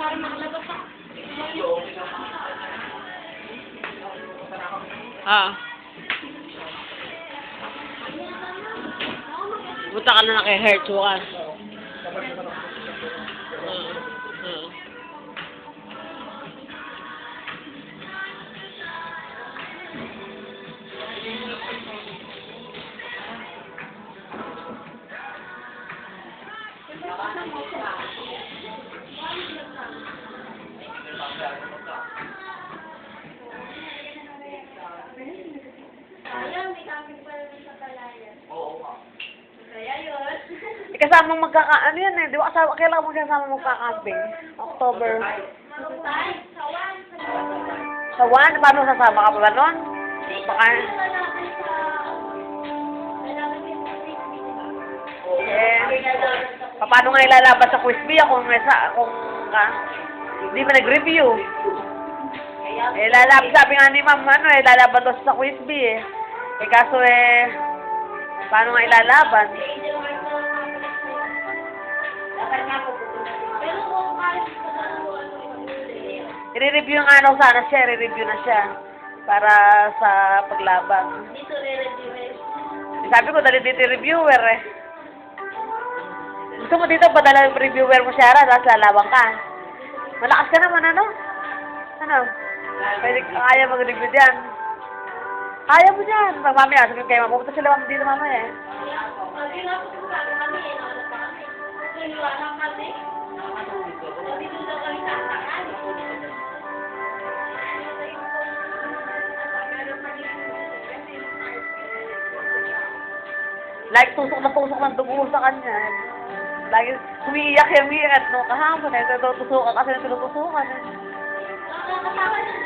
para makalabas ako. Ah. Punta ka na na kay Hertz, bukas. Ah. Ayaw, may kami pa rin sa palayan. Kaya yun. Eh, kasama magkaka... Ano yan eh? Di ba kasama... Kailan mo kasama magkakamping? October. Magtay, sawan, sa Sa 1? Paano sasama ka pa ba nun? Baka... Sa... Sa. Eh... Paano nga ilalaban sa quiz bee kung may sa... Kung ka... Hindi pa nag-review. Eh, lalab, sabi nga ni ma'am, ano eh, lalaban daw sa quiz bee eh. Eh, kaso eh... Paano nga ilalaban? I-review nga ano sana siya, i-review na siya. Para sa paglaban. dito re-review Sabi ko, dali dito reviewer eh. Gusto mo dito, padala yung reviewer mo siya, tapos lalaban ka. Malakas ka naman, ano? Ano? Pwede kaya mag-review dyan. Kaya mo dyan. Pag mamaya, sabi kayo, mapupunta sila mami dito mamaya eh. Eh. Like, tusok na tusok ng dugo sa kanya. Lagi, umiiyak yung umiiyak. No, kahapon eh, ito tusukan kasi na tinutusukan eh. Nakakatawa.